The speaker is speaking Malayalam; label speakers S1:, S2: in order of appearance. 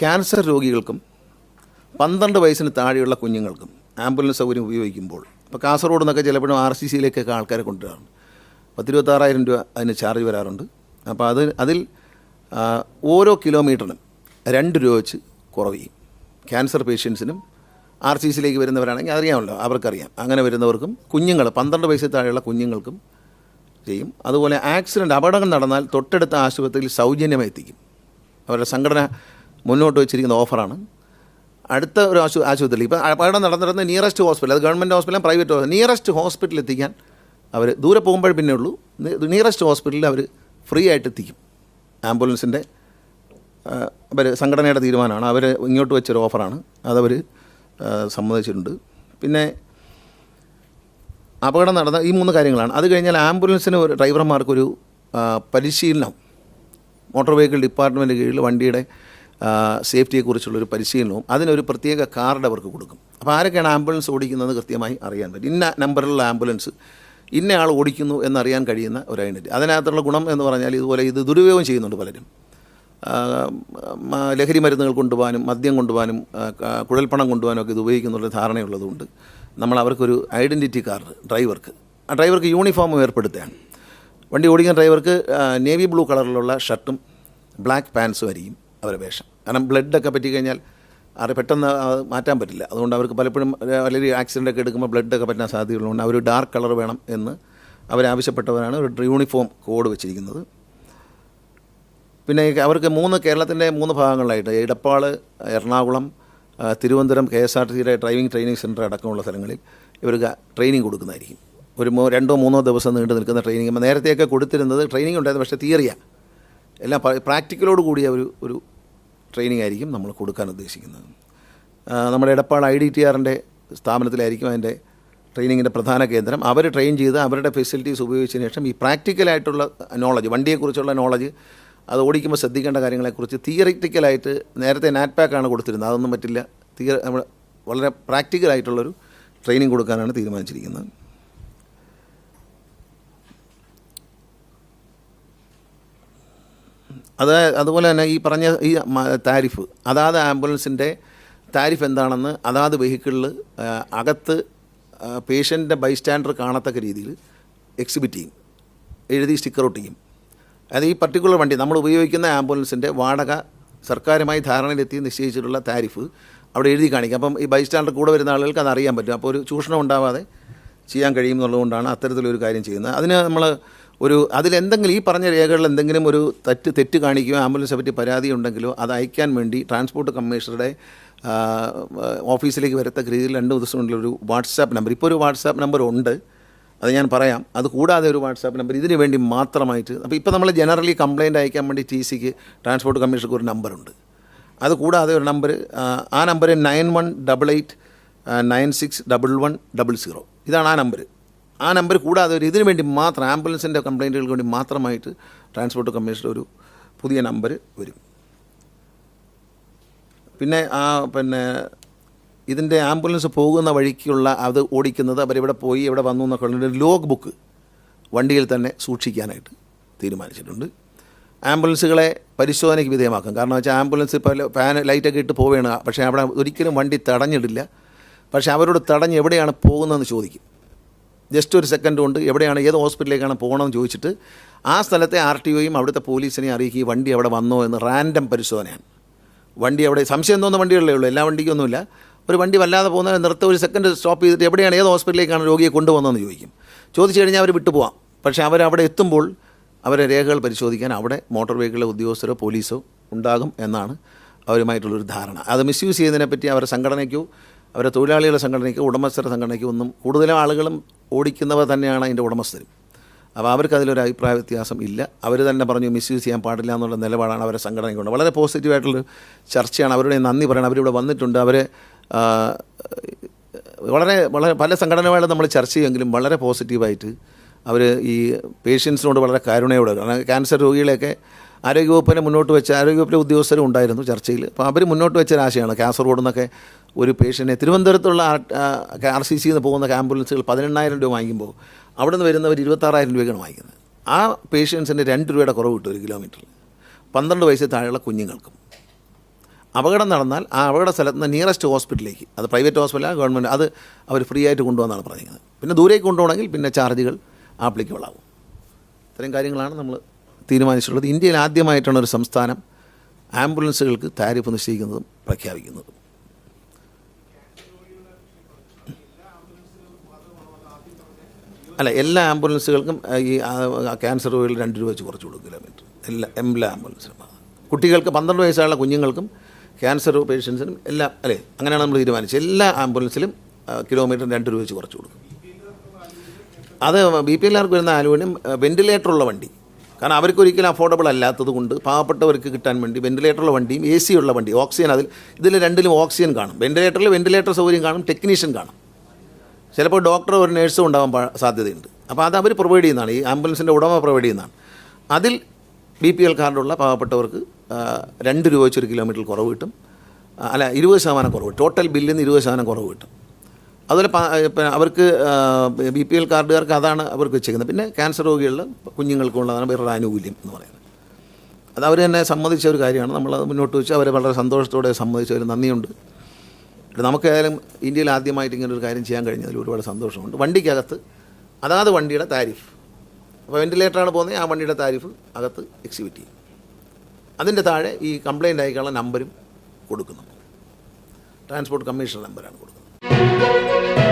S1: ക്യാൻസർ രോഗികൾക്കും പന്ത്രണ്ട് വയസ്സിന് താഴെയുള്ള കുഞ്ഞുങ്ങൾക്കും ആംബുലൻസ് സൗകര്യം ഉപയോഗിക്കുമ്പോൾ ഇപ്പോൾ കാസർഗോഡ് നിന്നൊക്കെ ചിലപ്പോഴും ആർ സി സിയിലേക്കൊക്കെ ആൾക്കാരെ കൊണ്ടുവരാറുണ്ട്. പത്തിരുപത്താറായിരം രൂപ അതിന് ചാർജ് വരാറുണ്ട്. അപ്പോൾ അത് അതിൽ ഓരോ കിലോമീറ്ററിനും രണ്ട് രൂപ വെച്ച് കുറവ് ചെയ്യും ക്യാൻസർ പേഷ്യൻസിനും ആർ സി സിയിലേക്ക് വരുന്നവരാണെങ്കിൽ അറിയാമല്ലോ അവർക്കറിയാം. അങ്ങനെ വരുന്നവർക്കും കുഞ്ഞുങ്ങൾ പന്ത്രണ്ട് വയസ്സിൽ താഴെയുള്ള കുഞ്ഞുങ്ങൾക്കും ചെയ്യും. അതുപോലെ ആക്സിഡന്റ് അപകടങ്ങൾ നടന്നാൽ തൊട്ടടുത്ത ആശുപത്രിയിൽ സൗജന്യമായി എത്തിക്കും. അവരുടെ സംഘടന മുന്നോട്ട് വെച്ചിരിക്കുന്ന ഓഫറാണ്. അടുത്ത ഒരു ആശു ആശുപത്രിയിൽ ഇപ്പം അപകടം നടന്നിരുന്ന നിയറസ്റ്റ് ഹോസ്പിറ്റൽ അത് ഗവൺമെന്റ് ഹോസ്പിറ്റലും പ്രൈവറ്റ് ഹോസ്പിറ്റൽ നിയറസ്റ്റ് ഹോസ്പിറ്റലിൽ എത്തിക്കാൻ അവർ ദൂരെ പോകുമ്പോൾ പിന്നെ ഉള്ളൂ. നിയറസ്റ്റ് ഹോസ്പിറ്റലിൽ അവർ ഫ്രീ ആയിട്ട് എത്തിക്കും. ആംബുലൻസിന്റെ അവർ സംഘടനയുടെ തീരുമാനമാണ്. അവർ ഇങ്ങോട്ട് വെച്ചൊരു ഓഫറാണ്. അതവർ സമ്മതിച്ചിട്ടുണ്ട്. പിന്നെ അപകടം നടന്ന ഈ മൂന്ന് കാര്യങ്ങളാണ്. അത് കഴിഞ്ഞാൽ ആംബുലൻസിന് ഒരു ഡ്രൈവർമാർക്കൊരു പരിശീലനം. മോട്ടോർ വെഹിക്കിൾ ഡിപ്പാർട്ട്മെന്റ് കീഴിൽ വണ്ടിയുടെ സേഫ്റ്റിയെക്കുറിച്ചുള്ളൊരു പരിശീലനവും അതിനൊരു പ്രത്യേക കാർഡ് അവർക്ക് കൊടുക്കും. അപ്പോൾ ആരൊക്കെയാണ് ആംബുലൻസ് ഓടിക്കുന്നത് കൃത്യമായി അറിയാൻ പറ്റും. ഇന്ന നമ്പറിലുള്ള ആംബുലൻസ് ഇന്ന ആൾ ഓടിക്കുന്നു എന്നറിയാൻ കഴിയുന്ന ഒരു ഐഡന്റി അതിനകത്തുള്ള ഗുണം എന്ന് പറഞ്ഞാൽ ഇതുപോലെ ഇത് ദുരുപയോഗം ചെയ്യുന്നുണ്ട് പലരും. ലഹരി മരുന്നുകൾ കൊണ്ടുപോകാനും മദ്യം കൊണ്ടുപോകാനും കുഴൽപ്പണം കൊണ്ടുപോകാനും ഒക്കെ ഇത് ഉപയോഗിക്കുന്നുള്ള ധാരണയുള്ളതുകൊണ്ട് നമ്മൾ അവർക്കൊരു ഐഡന്റിറ്റി കാർഡ് ഡ്രൈവർക്ക്. ആ ഡ്രൈവർക്ക് യൂണിഫോം ഏർപ്പെടുത്തുകയാണ്. വണ്ടി ഓടിക്കുന്ന ഡ്രൈവർക്ക് നേവി ബ്ലൂ കളറിലുള്ള ഷർട്ടും ബ്ലാക്ക് പാൻസും ആയിരിക്കും അവരുടെ വേഷം. കാരണം ബ്ലഡൊക്കെ പറ്റിക്കഴിഞ്ഞാൽ അത് പെട്ടെന്ന് മാറ്റാൻ പറ്റില്ല. അതുകൊണ്ട് അവർക്ക് പലപ്പോഴും വലിയ ആക്സിഡന്റ് ഒക്കെ എടുക്കുമ്പോൾ ബ്ലഡൊക്കെ പറ്റാൻ സാധ്യതയുള്ളതുകൊണ്ട് അവർ ഡാർക്ക് കളർ വേണം എന്ന് അവരാവശ്യപ്പെട്ടവരാണ്. ഒരു യൂണിഫോം കോഡ് വെച്ചിരിക്കുന്നത്. പിന്നെ അവർക്ക് മൂന്ന് കേരളത്തിന്റെ മൂന്ന് ഭാഗങ്ങളിലായിട്ട് Edappal Ernakulam Thiruvananthapuram K S R T സിയുടെ ഡ്രൈവിംഗ് ട്രെയിനിങ് സെന്റർ അടക്കമുള്ള സ്ഥലങ്ങളിൽ ഇവർക്ക് ട്രെയിനിങ് കൊടുക്കുന്നതായിരിക്കും. ഒരു രണ്ടോ മൂന്നോ ദിവസം നീണ്ടു നിൽക്കുന്ന ട്രെയിനിങ് നേരത്തെയൊക്കെ കൊടുത്തിരുന്നത് ട്രെയിനിങ് ഉണ്ടായിരുന്നു. പക്ഷേ തിയറിയാണ് എല്ലാം പ്രാക്ടിക്കലോട് കൂടിയ ഒരു ഒരു ട്രെയിനിങ് ആയിരിക്കും നമ്മൾ കൊടുക്കാൻ ഉദ്ദേശിക്കുന്നത്. നമ്മുടെ എടപ്പാൾ ഐ ഡി ടി ആറിന്റെ സ്ഥാപനത്തിലായിരിക്കും അതിന്റെ ട്രെയിനിങ്ങിന്റെ പ്രധാന കേന്ദ്രം. അവർ ട്രെയിൻ ചെയ്ത് അവരുടെ ഫെസിലിറ്റീസ് ഉപയോഗിച്ചതിന് ശേഷം ഈ പ്രാക്ടിക്കലായിട്ടുള്ള നോളജ് വണ്ടിയെക്കുറിച്ചുള്ള നോളജ് അത് ഓടിക്കുമ്പോൾ ശ്രദ്ധിക്കേണ്ട കാര്യങ്ങളെക്കുറിച്ച് തിയറിറ്റിക്കലായിട്ട് നേരത്തെ നാറ്റ് പാക്കാണ് കൊടുത്തിരുന്നത്. അതൊന്നും പറ്റില്ല. തിയ നമ്മൾ വളരെ പ്രാക്ടിക്കലായിട്ടുള്ളൊരു ട്രെയിനിങ് കൊടുക്കാനാണ് തീരുമാനിച്ചിരിക്കുന്നത്. അത് അതുപോലെ തന്നെ ഈ പറഞ്ഞ ഈ താരിഫ് അതാത് ആംബുലൻസിന്റെ താരിഫ് എന്താണെന്ന് അതാത് വെഹിക്കിളിൽ അകത്ത് പേഷ്യന്റെ ബൈസ്റ്റാൻഡർ കാണത്തക്ക രീതിയിൽ എക്സിബിറ്റ് ചെയ്യും. എഴുതി സ്റ്റിക്കർ ഒട്ടിക്കും. അത് ഈ പർട്ടിക്കുലർ വണ്ടി നമ്മൾ ഉപയോഗിക്കുന്ന ആംബുലൻസിന്റെ വാടക സർക്കാരുമായി ധാരണയിലെത്തി നിശ്ചയിച്ചിട്ടുള്ള താരിഫ് അവിടെ എഴുതി കാണിക്കും. അപ്പം ഈ ബൈസ്റ്റാൻഡർ കൂടെ വരുന്ന ആളുകൾക്ക് അത് അറിയാൻ പറ്റും. അപ്പോൾ ഒരു ചൂഷണം ഉണ്ടാവാതെ ചെയ്യാൻ കഴിയും എന്നുള്ളതുകൊണ്ടാണ് അത്തരത്തിലൊരു കാര്യം ചെയ്യുന്നത്. അതിന് നമ്മൾ ഒരു അതിലെന്തെങ്കിലും ഈ പറഞ്ഞ രേഖകളിൽ എന്തെങ്കിലും ഒരു തെറ്റ് തെറ്റ് കാണിക്കുകയോ ആംബുലൻസിനെ പറ്റി പരാതി ഉണ്ടെങ്കിലോ അത് അയക്കാൻ വേണ്ടി ട്രാൻസ്പോർട്ട് കമ്മീഷണറുടെ ഓഫീസിലേക്ക് വരത്തക്ക രീതിയിൽ രണ്ട് ദിവസമുള്ള ഒരു വാട്സാപ്പ് നമ്പർ. ഇപ്പോൾ ഒരു വാട്സാപ്പ് നമ്പർ ഉണ്ട്. അത് ഞാൻ പറയാം. അത് കൂടാതെ ഒരു വാട്സാപ്പ് നമ്പർ. ഇതിന് വേണ്ടി മാത്രമായിട്ട് അപ്പോൾ ഇപ്പോൾ നമ്മൾ ജനറലി കംപ്ലയിന്റ് അയക്കാൻ വേണ്ടി ടി സിക്ക് ട്രാൻസ്പോർട്ട് കമ്മീഷണർക്ക് ഒരു നമ്പറുണ്ട്. അത് കൂടാതെ ഒരു നമ്പർ ആ number nine one double eight nine six double one double zero. ഇതാണ് ആ നമ്പർ. ആ നമ്പർ കൂടാതെ ഒരു ഇതിന് വേണ്ടി മാത്രം ആംബുലൻസിന്റെ കംപ്ലയിന്റുകൾക്ക് വേണ്ടി മാത്രമായിട്ട് ട്രാൻസ്പോർട്ട് കമ്മീഷണർ ഒരു പുതിയ നമ്പർ വരും. പിന്നെ ആ പിന്നെ ഇതിന്റെ ആംബുലൻസ് പോകുന്ന വഴിക്കുള്ള അത് ഓടിക്കുന്നത് അവരിവിടെ പോയി ഇവിടെ വന്നു എന്നൊക്കെ ഒരു ലോഗ് ബുക്ക് വണ്ടിയിൽ തന്നെ സൂക്ഷിക്കാനായിട്ട് തീരുമാനിച്ചിട്ടുണ്ട്. ആംബുലൻസുകളെ പരിശോധനയ്ക്ക് വിധേയമാക്കും. കാരണം വെച്ചാൽ ആംബുലൻസ് ഇപ്പോൾ ഫാൻ ലൈറ്റൊക്കെ ഇട്ട് പോവുകയാണ്. പക്ഷേ അവിടെ ഒരിക്കലും വണ്ടി തടഞ്ഞിടില്ല. പക്ഷേ അവരോട് തടഞ്ഞ് എവിടെയാണ് പോകുന്നതെന്ന് ചോദിക്കും. ജസ്റ്റ് ഒരു സെക്കൻഡ് കൊണ്ട് എവിടെയാണ് ഏത് ഹോസ്പിറ്റലിലേക്കാണ് പോകണമെന്ന് ചോദിച്ചിട്ട് ആ സ്ഥലത്തെ ആർ ടി ഒയും അവിടുത്തെ പോലീസിനെ അറിയിക്കുക വണ്ടി അവിടെ വന്നോ എന്ന് റാൻഡം പരിശോധനയാണ്. വണ്ടി അവിടെ സംശയം തോന്നുന്ന വണ്ടികളേ ഉള്ളൂ എല്ലാ വണ്ടിക്കൊന്നുമില്ല. ഒരു വണ്ടി വല്ലാതെ പോകുന്ന നിർത്ത ഒരു സെക്കൻഡ് സ്റ്റോപ്പ് ചെയ്തിട്ട് എവിടെയാണ് ഏത് ഹോസ്പിറ്റലിലേക്കാണ് രോഗിയെ കൊണ്ടുപോകുന്നതെന്ന് ചോദിക്കും. ചോദിച്ചു കഴിഞ്ഞാൽ അവർ വിട്ടുപോകാം പക്ഷേ അവരവിടെ എത്തുമ്പോൾ അവരെ രേഖകൾ പരിശോധിക്കാൻ അവിടെ മോട്ടോർ വെഹിക്കിളിലെ ഉദ്യോഗസ്ഥരോ പോലീസോ ഉണ്ടാകും എന്നാണ് അവരുമായിട്ടുള്ളൊരു ധാരണ. അത് മിസ്യൂസ് ചെയ്യുന്നതിനെപ്പറ്റി അവരുടെ സംഘടനയ്ക്കോ അവരുടെ തൊഴിലാളികളുടെ സംഘടനയ്ക്കോ ഉടമസ്ഥരുടെ സംഘടനയ്ക്കോ ഒന്നും കൂടുതലും ആളുകളും ഓടിക്കുന്നവർ തന്നെയാണ് അതിന്റെ ഉടമസ്ഥരും. അപ്പോൾ അവർക്ക് അതിലൊരു അഭിപ്രായ വ്യത്യാസം ഇല്ല. അവർ തന്നെ പറഞ്ഞു മിസ്യൂസ് ചെയ്യാൻ പാടില്ല എന്നുള്ള നിലപാടാണ് അവരെ സംഘടനയ്ക്കുണ്ട് വളരെ പോസിറ്റീവായിട്ടുള്ള ചർച്ചയാണ്. അവരുടെ നന്ദി പറയണം. അവരിവിടെ വന്നിട്ടുണ്ട്. അവരെ വളരെ വളരെ പല സംഘടനകളും നമ്മൾ ചർച്ച ചെയ്യുമെങ്കിലും വളരെ പോസിറ്റീവായിട്ട് അവർ ഈ പേഷ്യൻസിനോട് വളരെ കരുണയോടെ കാരണം ക്യാൻസർ രോഗികളെയൊക്കെ ആരോഗ്യവകുപ്പിനെ മുന്നോട്ട് വെച്ച ആരോഗ്യവകുപ്പിലെ ഉദ്യോഗസ്ഥരും ഉണ്ടായിരുന്നു ചർച്ചയിൽ. അപ്പോൾ അവർ മുന്നോട്ട് വെച്ച ഒരാശയമാണ് കാസർഗോഡ് നിന്നൊക്കെ ഒരു പേഷ്യന്റിനെ തിരുവനന്തപുരത്തുള്ള ആർ സി സിയിൽ നിന്ന് പോകുന്ന ആംബുലൻസുകൾ പതിനെണ്ണായിരം രൂപ വാങ്ങിക്കുമ്പോൾ അവിടെ നിന്ന് വരുന്നവർ ഇരുപത്താറായിരം രൂപയാണ് വാങ്ങിക്കുന്നത്. ആ പേഷ്യൻസിന് രണ്ട് രൂപയുടെ കുറവ് കിട്ടും ഒരു കിലോമീറ്ററിൽ പന്ത്രണ്ട് വയസ്സിൽ താഴെയുള്ള കുഞ്ഞുങ്ങൾക്കും. അപകടം നടന്നാൽ ആ അപകട സ്ഥലത്ത് നിന്ന് നിയറസ്റ്റ് ഹോസ്പിറ്റലിലേക്ക് അത് പ്രൈവറ്റ് ഹോസ്പിറ്റലാണ് ഗവൺമെന്റ് അത് അവർ ഫ്രീ ആയിട്ട് കൊണ്ടുപോകാന്നാണ് പറഞ്ഞിരിക്കുന്നത്. പിന്നെ ദൂരേക്ക് കൊണ്ടുപോകണമെങ്കിൽ പിന്നെ ചാർജുകൾ ആപ്ലിക്കബിൾ ആവും. ഇത്തരം കാര്യങ്ങളാണ് നമ്മൾ തീരുമാനിച്ചിട്ടുള്ളത് ഇന്ത്യയിൽ ആദ്യമായിട്ടാണ് ഒരു സംസ്ഥാനം ആംബുലൻസുകൾക്ക് താരിഫ് നിശ്ചയിക്കുന്നതും പ്രഖ്യാപിക്കുന്നതും. അല്ല എല്ലാ ആംബുലൻസുകൾക്കും ഈ ക്യാൻസർ രോഗികൾ രണ്ട് രൂപ വെച്ച് കുറച്ച് കൊടുക്കും കിലോമീറ്റർ. എല്ലാ എല്ലാ ആംബുലൻസിനും. കുട്ടികൾക്ക് പന്ത്രണ്ട് വയസ്സുള്ള കുഞ്ഞുങ്ങൾക്കും ക്യാൻസർ പേഷ്യൻസിനും എല്ലാം അല്ലേ അങ്ങനെയാണ് നമ്മൾ തീരുമാനിച്ചത്. എല്ലാ ആംബുലൻസിലും കിലോമീറ്റർ രണ്ട് രൂപ വെച്ച് കുറച്ച് കൊടുക്കും. അത് ബി പി എല്ലാവർക്ക് വരുന്ന ആലുവിനും വെന്റിലേറ്ററുള്ള വണ്ടി. കാരണം അവർക്ക് ഒരിക്കലും അഫോർഡബിൾ അല്ലാത്തത് കൊണ്ട് പാവപ്പെട്ടവർക്ക് കിട്ടാൻ വേണ്ടി വെന്റിലേറ്ററുള്ള വണ്ടിയും എ സി ഉള്ള വണ്ടി ഓക്സിജൻ അതിൽ ഇതിൽ രണ്ടിലും ഓക്സിജൻ കാണും. വെന്റിലേറ്ററിൽ വെന്റിലേറ്റർ സൗകര്യം കാണും ടെക്നീഷ്യൻ കാണും. ചിലപ്പോൾ ഡോക്ടർ ഒരു നേഴ്സും ഉണ്ടാവാൻ സാധ്യതയുണ്ട്. അപ്പോൾ അത് അവർ പ്രൊവൈഡ് ചെയ്യുന്നതാണ്. ഈ ആംബുലൻസിന്റെ ഉടമ പ്രൊവൈഡ് ചെയ്യുന്നതാണ്. അതിൽ ബി പി എൽ കാർഡുള്ള പാവപ്പെട്ടവർക്ക് രണ്ട് രൂപ വെച്ചൊരു കിലോമീറ്റർ കുറവ് കിട്ടും. അല്ല ഇരുപത് ശതമാനം കുറവ് ടോട്ടൽ ബില്ലിൽ നിന്ന് ഇരുപത് ശതമാനം കുറവ് കിട്ടും. അതുപോലെ അവർക്ക് ബി പി എൽ കാർഡുകാർക്ക് അതാണ് അവർക്ക് വെച്ചേക്കുന്നത്. പിന്നെ ക്യാൻസർ രോഗികളിൽ കുഞ്ഞുങ്ങൾക്കുള്ളതാണ് വേറൊരു ആനുകൂല്യം എന്ന് പറയുന്നത്. അത് അവർ തന്നെ സമ്മതിച്ച ഒരു കാര്യമാണ്. നമ്മളത് മുന്നോട്ട് വെച്ച് അവരെ വളരെ സന്തോഷത്തോടെ സമ്മതിച്ച ഒരു നന്ദിയുണ്ട്. നമുക്ക് നമുക്കേതായാലും ഇന്ത്യയിൽ ആദ്യമായിട്ട് ഇങ്ങനെ ഒരു കാര്യം ചെയ്യാൻ കഴിഞ്ഞതിൽ ഒരുപാട് സന്തോഷമുണ്ട്. വണ്ടിക്കകത്ത് അതാത് വണ്ടിയുടെ താരിഫ്. അപ്പോൾ വെന്റിലേറ്ററാണ് പോകുന്നത് ആ വണ്ടിയുടെ താരിഫ് അകത്ത് എക്സിബിറ്റ് ചെയ്യും. അതിന്റെ താഴെ ഈ കംപ്ലയിന്റ് ആയിക്കുള്ള നമ്പരും കൊടുക്കുന്നു ട്രാൻസ്പോർട്ട് കമ്മീഷണർ നമ്പറാണ് കൊടുക്കുന്നത്. thank you.